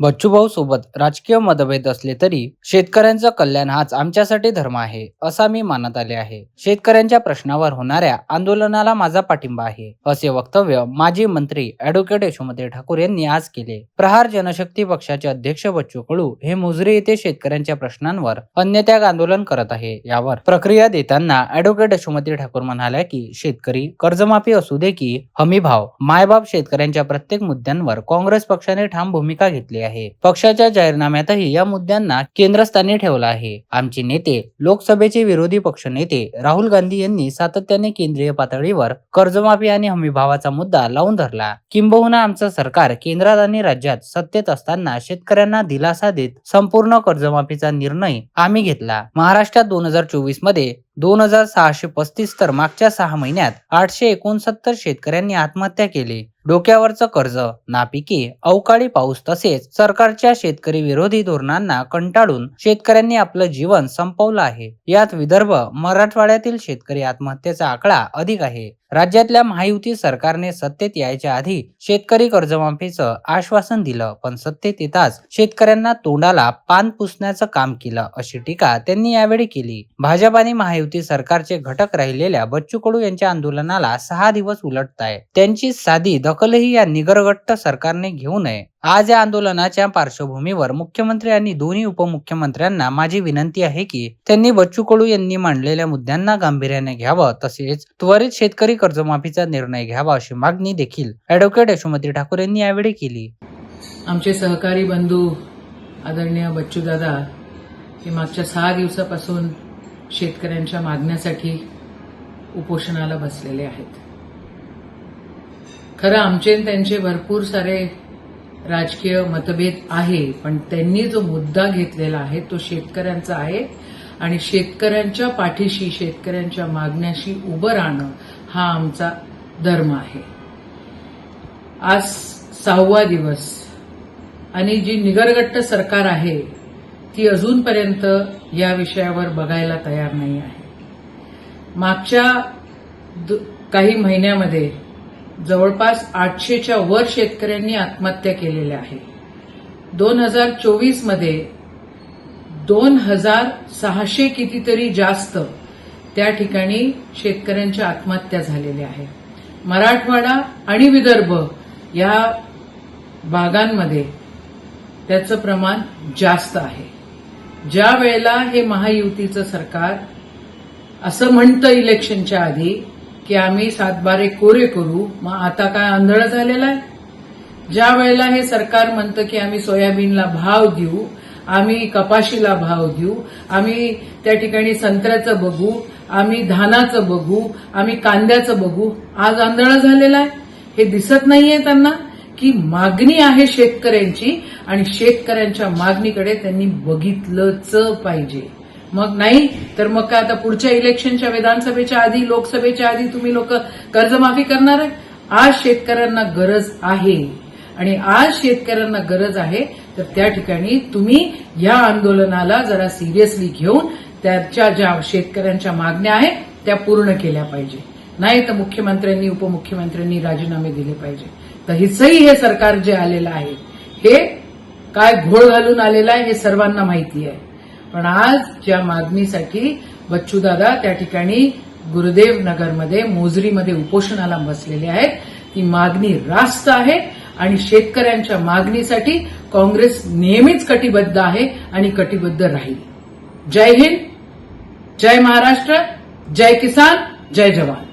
बच्चूभाऊ सोबत राजकीय मतभेद असले तरी शेतकऱ्यांचं कल्याण हाच आमच्यासाठी धर्म आहे असा मी मानत आले आहे. शेतकऱ्यांच्या प्रश्नावर होणाऱ्या आंदोलनाला माझा पाठिंबा आहे असे वक्तव्य माजी मंत्री अॅडव्होकेट यशोमती ठाकूर यांनी आज केले. प्रहार जनशक्ती पक्षाचे अध्यक्ष बच्चू कडू हे मुजरे येथे शेतकऱ्यांच्या प्रश्नांवर अन्यत्याग आंदोलन करत आहे यावर प्रक्रिया देताना अॅडव्होकेट यशोमती ठाकूर म्हणाल्या की शेतकरी कर्जमाफी असू दे की हमी भाव मायबाप शेतकऱ्यांच्या प्रत्येक मुद्द्यांवर काँग्रेस पक्षाने ठाम भूमिका घेतली आहे. पक्षाच्या जाहीरनाम्यातही या मुद्द्यांना केंद्रस्थानी ठेवलं आहे. आमचे नेते लोकसभेचे विरोधी पक्ष नेते राहुल गांधी यांनी सातत्याने केंद्रीय पातळीवर कर्जमाफी आणि हमीभावाचा मुद्दा लावून धरला. किंबहुना आमचं सरकार केंद्रात आणि राज्यात सत्तेत असताना शेतकऱ्यांना दिलासा देत संपूर्ण कर्जमाफीचा निर्णय आम्ही घेतला. महाराष्ट्रात दोन हजार चोवीसमध्ये दोन हजार सहाशे पस्तीस तर मागच्या सहा महिन्यात आठशे एकोणसत्तर शेतकऱ्यांनी आत्महत्या केली. डोक्यावरचं कर्ज नापिके अवकाळी पाऊस तसेच सरकारच्या शेतकरी विरोधी धोरणांना कंटाळून शेतकऱ्यांनी आपलं जीवन संपवलं आहे. यात विदर्भ मराठवाड्यातील शेतकरी आत्महत्येचा आकडा अधिक आहे. राज्यातल्या महायुती सरकारने सत्तेत यायच्या आधी शेतकरी कर्जमाफीचं आश्वासन दिलं पण सत्तेत येताच शेतकऱ्यांना तोंडाला पान पुसण्याचं काम केलं अशी टीका त्यांनी यावेळी केली. भाजप आणि महायुती सरकारचे घटक राहिलेल्या बच्चू कडू यांच्या आंदोलनाला सहा दिवस उलटताय त्यांची साधी दखलही या निगरगट्ट सरकारने घेऊ नये. आज या आंदोलनाच्या पार्श्वभूमीवर मुख्यमंत्री आणि दोन्ही उपमुख्यमंत्र्यांना माझी विनंती आहे की त्यांनी बच्चू कडू यांनी मांडलेल्या मुद्द्यांना गांभीर्याने घ्यावं तसेच त्वरित शेतकरी कर्जमाफीचा निर्णय घ्यावा अशी मागणी देखील अॅडव्होकेट यशोमती ठाकूर यांनी यावेळी केली. आमचे सहकारी बंधू आदरणीय बच्चूदादा हे मागच्या सहा दिवसापासून शेतकऱ्यांच्या मागण्यासाठी उपोषणाला बसलेले आहेत. खरं आमचे त्यांचे भरपूर सारे राजकीय मतभेद आहे पण त्यांनी जो मुद्दा घेतलेला आहे तो शेतकऱ्यांचा आहे. आणि शेतकऱ्यांच्या पाठीशी शेतकऱ्यांच्या मागण्याशी उभं राहणं हा आमचा धर्म आहे. आज सहावा दिवस आणि जी निगरगट्ट सरकार आहे ती अजूनपर्यंत या विषयावर बघायला तयार नाही आहे. मागच्या द- काही महिन्यामध्ये जवळपास आठशेच्या वर शेतकऱ्यांनी आत्महत्या केलेल्या आहे. दोन हजार चोवीसमध्ये दोन हजार सहाशे कितीतरी जास्त त्या ठिकाणी शेतकऱ्यांच्या आत्महत्या झालेल्या आहे. मराठवाडा आणि विदर्भ या भागांमध्ये त्याचं प्रमाण जास्त आहे. ज्या वेळेला हे महायुतीचं सरकार असं म्हणतं इलेक्शनच्या आधी की आम्ही सातबारे कोरे करू. मग आता काय आंधळ झालेला आहे? ज्या वेळेला हे सरकार म्हणतं की आम्ही सोयाबीनला भाव देऊ आम्ही कपाशीला भाव देऊ आम्ही त्या ठिकाणी संत्र्याचं बघू आम्ही धानाचं बघू आम्ही कांद्याचं बघू आज आंधळ झालेला आहे? हे दिसत नाहीये त्यांना की मागणी आहे शेतकऱ्यांची आणि शेतकऱ्यांच्या मागणीकडे त्यांनी बघितलंच पाहिजे. मग नाही तर मग काय आता पुढच्या इलेक्शनच्या विधानसभेच्या आधी लोकसभेच्या आधी तुम्ही लोक कर्जमाफी करणार आहे? आज शेतकऱ्यांना गरज आहे. आणि आज शेतकऱ्यांना गरज आहे तर त्या ठिकाणी तुम्ही या आंदोलनाला जरा सिरियसली घेऊन त्याच्या ज्या शेतकऱ्यांच्या मागण्या आहेत त्या पूर्ण केल्या पाहिजे. नाही तर मुख्यमंत्र्यांनी उपमुख्यमंत्र्यांनी राजीनामे दिले पाहिजे. तर हिचही हे सरकार जे आलेलं आहे हे काय घोळ घालून आलेलं आहे हे सर्वांना माहिती आहे. पण आज ज्या मागणीसाठी बच्चूदादा त्या ठिकाणी गुरुदेव नगरमध्ये मोजरीमध्ये उपोषणाला बसलेले आहेत ती मागणी रास्त आहे आणि शेतकऱ्यांच्या मागणीसाठी काँग्रेस नेहमीच कटिबद्ध आहे आणि कटिबद्ध राहील. जय हिंद जय महाराष्ट्र जय किसान जय जवान.